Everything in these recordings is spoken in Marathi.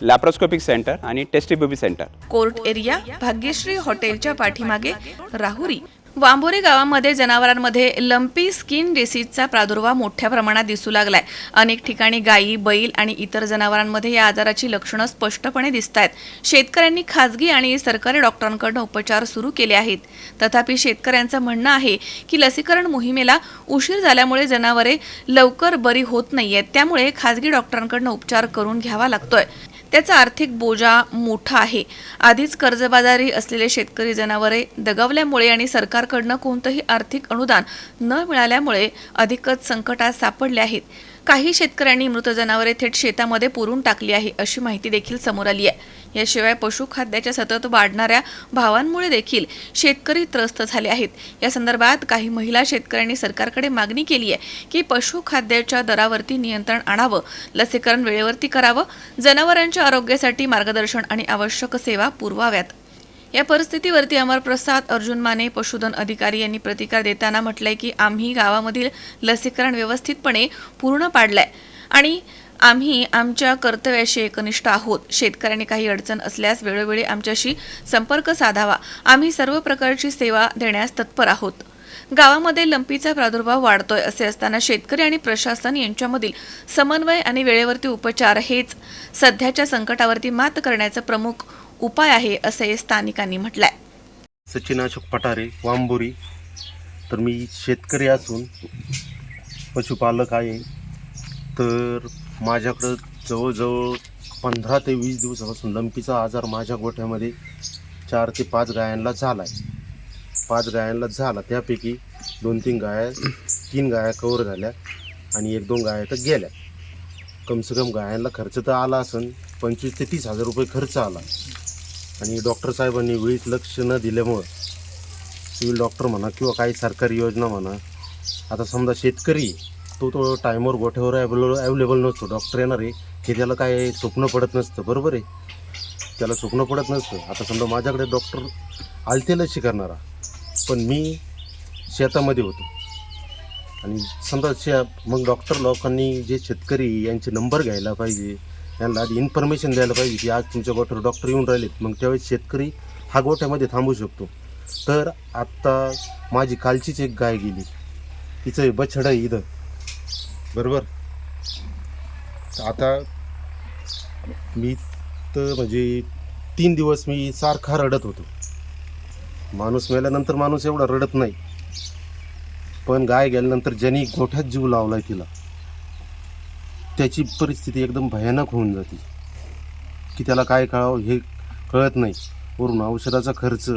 लॅप्रोस्कोपिक सेंटर आणि test tube baby centre court area Bhagyashree हॉटेलच्या पाठीमागे राहुरी. वांबोरी गावामध्ये जनावरांमध्ये लंपी स्किन डिसीजचा प्रादुर्भाव मोठ्या प्रमाणात दिसू लागलाय. अनेक ठिकाणी गायी बैल आणि इतर जनावरांमध्ये या आजाराची लक्षणं स्पष्टपणे दिसत आहेत शेतकऱ्यांनी खासगी आणि सरकारी डॉक्टरांकडून उपचार सुरू केले आहेत. तथापि शेतकऱ्यांचं म्हणणं आहे की लसीकरण मोहिमेला उशीर झाल्यामुळे जनावरे लवकर बरी होत नाही आहेत त्यामुळे खासगी डॉक्टरांकडून उपचार करून घ्यावा लागतोय. त्याचा आर्थिक बोजा मोठा आहे. आधीच कर्जबाजारी असलेले शेतकरी जनावरे दगावल्यामुळे आणि सरकारकडनं कोणतंही आर्थिक अनुदान न मिळाल्यामुळे अधिकच संकटात सापडले आहेत. काही शेतकऱ्यांनी मृत जनावरे थेट शेतामध्ये पुरून टाकली आहे अशी माहिती देखील समोर आली आहे. याशिवाय पशुखाद्याच्या सतत वाढणाऱ्या भावांमुळे देखील शेतकरी त्रस्त झाले आहेत. या संदर्भात काही महिला शेतकऱ्यांनी सरकारकडे मागणी केली आहे की पशुखाद्याच्या दरावरती नियंत्रण आणावं लसीकरण वेळेवरती करावं जनावरांच्या आरोग्यासाठी मार्गदर्शन आणि आवश्यक सेवा पुरवाव्यात. या परिस्थितीवरती अमर प्रसाद अर्जुन माने पशुधन अधिकारी यांनी प्रतिकार देताना म्हटलंय की आम्ही गावामधील लसीकरण व्यवस्थितपणे पूर्ण पाडलंय आणि आम्ही आमच्या कर्तव्याशी एकनिष्ठ आहोत. शेतकऱ्यांनी काही अडचण असल्यास वेळोवेळी आमच्याशी संपर्क साधावा. आम्ही सर्व प्रकारची सेवा देण्यास तत्पर आहोत. गावामध्ये लंपीचा प्रादुर्भाव वाढतोय असे असताना शेतकरी आणि प्रशासन यांच्यामधील समन्वय आणि वेळेवरती उपचार हेच सध्याच्या संकटावरती मात करण्याचं प्रमुख उपाय आहे असे स्थानिकांनी म्हटलंय. सचिन अशोक पठारे वांबोरी तर मी शेतकरी असून पशुपालक आहे. तर माझ्याकडं जवळजवळ पंधरा ते वीस दिवसापासून लंपीचा आजार माझ्या गोठ्यामध्ये चार ते पाच गायांना झाला आहे पाच गायांना झाला. त्यापैकी दोन तीन गाया तीन गाया कवर झाल्या आणि एक दोन गाया तर गेल्या. कमसे कम गायांना खर्च तर आला असन पंचवीस ते तीस हजार रुपये खर्च आला. आणि डॉक्टर साहेबांनी वेळीच लक्ष न दिल्यामुळं सिव्हिल डॉक्टर म्हणा किंवा काही सरकारी योजना म्हणा आता समजा शेतकरी तो तो टायमवर गोठ्यावर ॲवेलेबल अवेलेबल नसतो. डॉक्टर येणार आहे हे त्याला काय स्वप्न पडत नसतं. बरोबर आहे? त्याला स्वप्न पडत नसतं. आता समजा माझ्याकडे डॉक्टर आलते लशी करणारा पण मी शेतामध्ये होतो. आणि समजा शे मग डॉक्टर लोकांनी जे शेतकरी यांचे नंबर घ्यायला पाहिजे यांना आधी इन्फॉर्मेशन द्यायला पाहिजे की आज तुमच्या गोठ्यावर डॉक्टर येऊन राहिलेत मग त्यावेळेस शेतकरी हा गोठ्यामध्ये थांबू शकतो. तर आत्ता माझी कालचीच एक गाय गेली. तिचं बछडं आहे इथं. बरोबर? आता मी तर म्हणजे तीन दिवस मी सारखा रडत होतो. माणूस मेल्यानंतर माणूस एवढा रडत नाही. पण गाय गेल्यानंतर ज्यांनी गोठ्यात जीव लावलाय तिला त्याची परिस्थिती एकदम भयानक होऊन जाते. की त्याला काय कळावं हे कळत नाही. वरून औषधाचा खर्च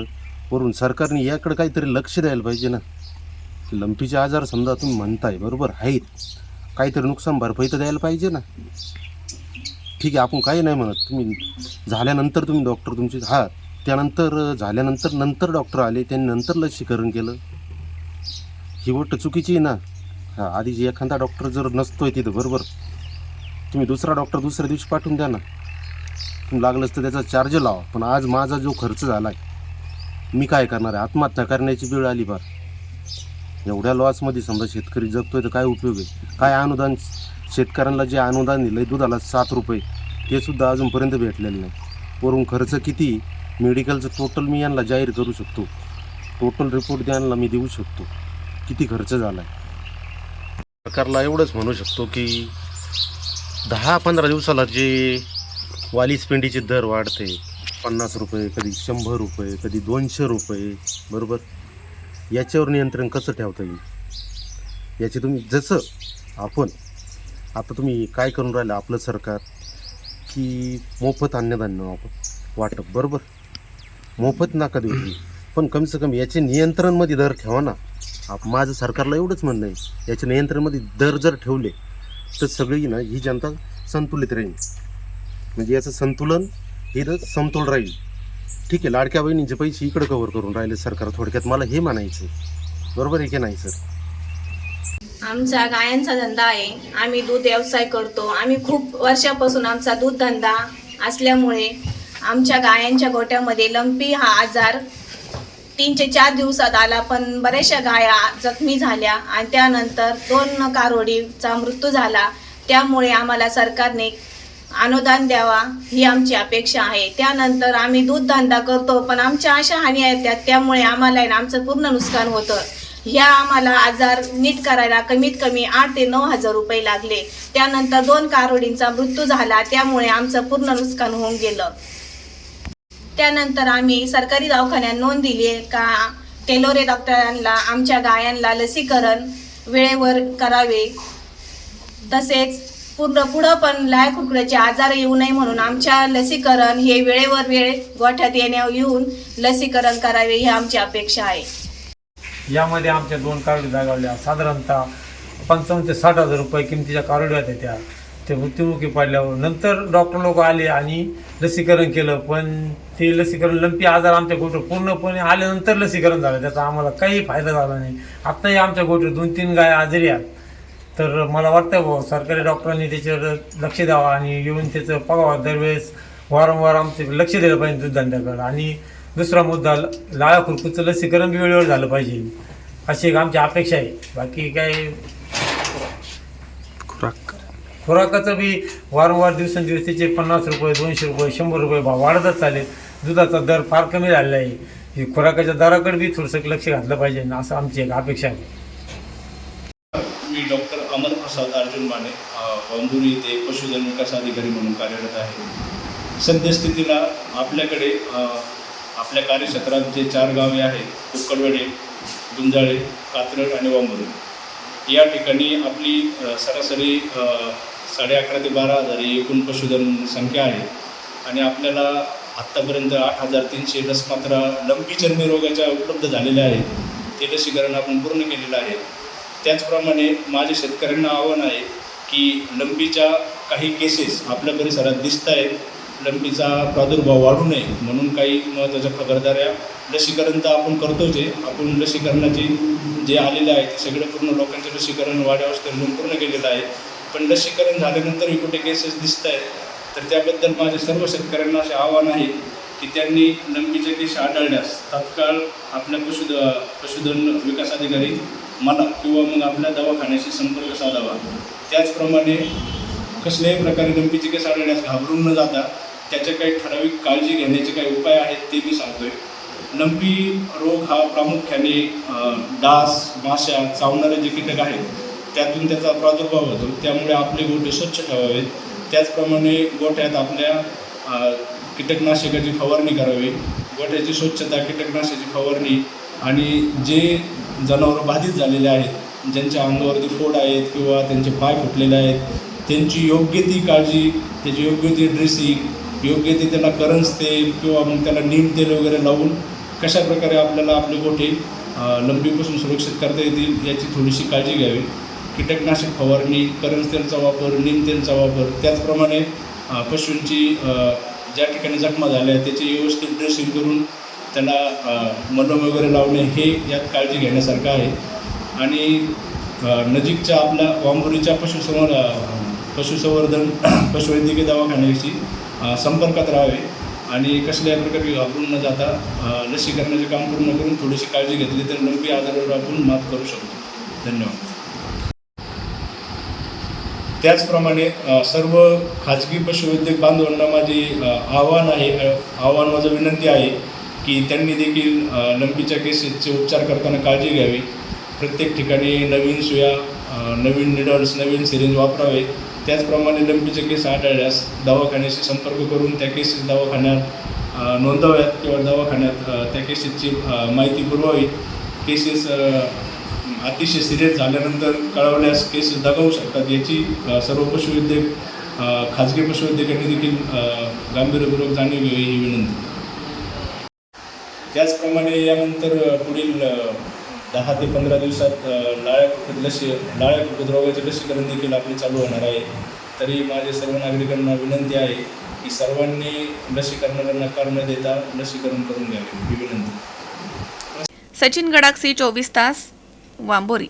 वरून सरकारने याकडे काहीतरी लक्ष द्यायला पाहिजे ना. की लंपीचे आजार समजा तुम्ही म्हणताय बरोबर आहेत. काहीतरी नुकसान भरपाई तर द्यायला पाहिजे ना. ठीक आहे आपण काही नाही म्हणत. तुम्ही झाल्यानंतर तुम्ही डॉक्टर तुमचे हा त्यानंतर झाल्यानंतर नंतर डॉक्टर आले त्यांनी नंतर लसीकरण केलं. ही गोष्ट चुकीची आहे ना. हा आधी जे एखादा डॉक्टर जर नसतोय तिथं बरोबर. तुम्ही दुसरा डॉक्टर दुसऱ्या दिवशी पाठवून द्या ना. तुम्ही लागलंच तर त्याचा चार्ज लावा. पण आज माझा जो खर्च झाला आहे मी काय करणार आहे? आत्महत्या करण्याची वेळ आली बार एवढ्या लॉसमध्ये समजा शेतकरी जगतोय तर काय उपयोग आहे? काय अनुदान? शेतकऱ्यांना जे अनुदान दिलं आहे दुधाला सात रुपये ते सुद्धा अजूनपर्यंत भेटलेलं नाही. वरून खर्च किती? मेडिकलचं टोटल मी यांना जाहीर करू शकतो. टोटल रिपोर्ट द्यायला मी देऊ शकतो. किती खर्च झाला आहे सरकारला एवढंच म्हणू शकतो की दहा पंधरा दिवसाला जे वालीस पेंडीचे दर वाढते पन्नास रुपये कधी शंभर रुपये कधी दोनशे रुपये बरोबर? याच्यावर नियंत्रण कसं ठेवता येईल? याचे तुम्ही जसं आपण आता तुम्ही काय करून राहिलं आपलं सरकार की मोफत अन्नधान्य आपण वाटप बरोबर? मोफत नाका देऊ. पण कमसे कमी याचे नियंत्रणमध्ये दर ठेवा ना. आप माझं सरकारला एवढंच म्हणणं आहे याच्या नियंत्रणमध्ये दर जर ठेवले तर सगळी ना ही जनता संतुलित राहील. म्हणजे याचं संतुलन हे तर समतोल राहील. ठीक आहे लाडक्या बहिणींचे पैसे इकडे कव्हर करून राहिले सरकार थोडक्यात. मला हे म्हणायचं बरोबर आहे की नाही सर? आमचा गायांचा धंदा आहे. आम्ही दूध व्यवसाय करतो. आम्ही खूप वर्षापासून आमचा दूध धंदा असल्यामुळे आमच्या गायांच्या गोट्यामध्ये लंपी हा आजार तीन ते चार दिवसात आला पण बऱ्याचशा गाया जखमी झाल्या आणि त्यानंतर दोन कारोडीचा मृत्यू झाला. त्यामुळे आम्हाला सरकारने अनुदान द्यावा ही आमची अपेक्षा आहे. त्यानंतर आम्ही दूध धंदा करतो पण आमच्या अशा हानी आहेत त्या त्यामुळे आम्हाला आमचं पूर्ण नुकसान होतं. ह्या आम्हाला आजार नीट करायला कमीत कमी आठ ते नऊ हजार रुपये लागले. त्यानंतर दोन कारोडींचा मृत्यू झाला त्यामुळे आमचं पूर्ण नुकसान होऊन गेलं. त्यानंतर आम्ही सरकारी दवाखान्यात नोंद दिली आहे का? टेलोरे डॉक्टरांना आमच्या गायांना लसीकरण वेळेवर करावे. तसेच पूर्ण पुढं पण लाय कुकड्याचे आजार येऊ नये म्हणून आमच्या लसीकरण हे वेळेवर वेळ गोठ्यात येण्या येऊन लसीकरण करावे ही आमची अपेक्षा आहे. यामध्ये आमच्या दोन कारोडी जागावल्या. साधारणतः पंचावन्न ते साठ हजार रुपये किमतीच्या कारोडी होत्या त्या. ते मृत्युमुखी पडल्यावर. नंतर डॉक्टर लोक आले आणि लसीकरण केलं पण ते लसीकरण लंपी आजार आमच्या गोठ्यात पूर्णपणे आल्यानंतर लसीकरण झालं. त्याचा आम्हाला काही फायदा झाला नाही. आत्ताही आमच्या गोठ्यात दोन तीन गाय आजारी आहेत. तर मला वाटतं भाऊ सरकारी डॉक्टरांनी त्याच्यावर लक्ष द्यावं आणि येऊन त्याचं पगावं दरवेळेस वारंवार आमचे लक्ष दिलं पाहिजे दूधधंद्याकडं आणि दुसरा मुद्दा लाळा खुरकूचं लसीकरण वेळेवर झालं पाहिजे. अशी एक आमची अपेक्षा आहे. बाकी काय खुराकाचं बी वारंवार दिवसेंदिवस त्याचे पन्नास रुपये दोनशे रुपये शंभर रुपये भाव वाढतच चालेल. दुधाचा दर फार कमी झालेला आहे. हे खुराकाच्या दराकडे बी थोडंसं लक्ष घातलं पाहिजे असं आमची एक अपेक्षा आहे. मी डॉक्टर अमर प्रसाद अर्जुन माने अ, येथे पशुधन विकास अधिकारी म्हणून कार्यरत आहे. सद्यस्थितीला आपल्याकडे आपल्या कार्यक्षेत्रात जे चार गावे आहेत कुक्कडवडे गुंजाळे कात्रड आणि वांबुरी. या ठिकाणी आपली सरासरी साडे अकरा ते बारा हजार ही एकूण पशुधन संख्या आहे. आणि आपल्याला आत्तापर्यंत आठ हजार तीनशे लसमात्रा लंपी चर्मी रोगाच्या उपलब्ध झालेल्या आहेत. ते लसीकरण आपण पूर्ण केलेलं आहे. त्याचप्रमाणे माझ्या शेतकऱ्यांना आव्हान आहे की लंपीच्या काही केसेस आपल्या परिसरात दिसत आहेत लंपीचा प्रादुर्भाव वाढू नये म्हणून काही महत्त्वाच्या खबरदाऱ्या लसीकरण तर आपण करतोच आहे. आपण लसीकरणाचे जे आलेले आहे ते सगळं पूर्ण लोकांचं लसीकरण वाड्यावस्थेत पूर्ण केलेलं आहे. पण लसीकरण झाल्यानंतरही कुठे केसेस दिसत आहेत तर त्याबद्दल माझे सर्व शेतकऱ्यांना असे आव्हान आहे की त्यांनी लंपीचे केस आढळल्यास तात्काळ आपल्या पशुध पशुधन विकास अधिकारी मला किंवा मग आपल्या दवाखान्याशी संपर्क साधावा. त्याचप्रमाणे कसल्याही प्रकारे लंपीचे केस आढळल्यास घाबरून न जाता त्याच्या काही ठराविक काळजी घेण्याचे काही उपाय आहेत ते मी सांगतोय. लंपी रोग हा प्रामुख्याने डास माश्या चावणारे जे कीटक आहेत त्यातून त्याचा प्रादुर्भाव होतो. त्यामुळे आपले गोटे स्वच्छ ठेवावेत त्याचप्रमाणे गोठ्यात आपल्या कीटकनाशकाची फवारणी करावी. गोठ्याची स्वच्छता कीटकनाशकाची फवारणी आणि जे जनावरं बाधित झालेले आहेत ज्यांच्या अंगावरती फोड आहेत किंवा त्यांचे पाय फुटलेले आहेत त्यांची योग्य ती काळजी त्याची योग्य ती ड्रेसिंग योग्य ते त्याला करंज तेल किंवा मग त्याला नीम तेल वगैरे लावून कशा प्रकारे आपल्याला आपले गोठे लंबीपासून सुरक्षित करता येतील याची थोडीशी काळजी घ्यावी. कीटकनाशक फवारणी करंज तेलचा वापर निमतेलचा वापर त्याचप्रमाणे पशूंची ज्या ठिकाणी जखमा झाल्या आहेत त्याची व्यवस्थित ड्रेसिंग करून त्याला मलम वगैरे लावणे हे यात काळजी घेण्यासारखं आहे. आणि नजीकच्या आपल्या वांबुरीच्या पशुसंवर पशुसंवर्धन पशुवैद्यकीय दवाखान्याशी संपर्कात राहावे. आणि कसल्याही प्रकारे घाबरून न जाता लसीकरणाचे काम पूर्ण करून थोडीशी काळजी घेतली तर लंबी आजारावर आपण मात करू शकतो. धन्यवाद. त्याचप्रमाणे सर्व खाजगी पशुवैद्यक बांधवांना माझे आव्हान आहे आव्हान माझं विनंती आहे की त्यांनी देखील लंपीच्या केसेसचे उपचार करताना काळजी घ्यावी. प्रत्येक ठिकाणी नवीन सुया नवीन निडल्स नवीन सिरिंज वापरावे. त्याचप्रमाणे लंपीचे केस आढळल्यास दवाखान्याशी संपर्क करून त्या केसेस दवाखान्यात नोंदवाव्यात किंवा दवाखान्यात त्या केसेसची माहिती पुरवावी. केसेस अतिशय सिरियस झाल्यानंतर कळवल्यास केसेस दगावू शकतात. याची सर्व पशुवैद्यक खाजगी पशुवैद्यकांनी देखील गांभीर्यपूर्वक जाणीव घ्यावी ही विनंती. त्याचप्रमाणे यानंतर पुढील दहा ते पंधरा दिवसात लाळ्या कुक्कुट लसी लाळ्या कुक्कुट लसीकरण देखील आपले चालू होणार आहे. तरी माझ्या सर्व नागरिकांना विनंती आहे की सर्वांनी लसीकरणाला नकार न देता लसीकरण करून घ्यावे ही विनंती. सचिन गडाक्षी चोवीस तास. वांबोरी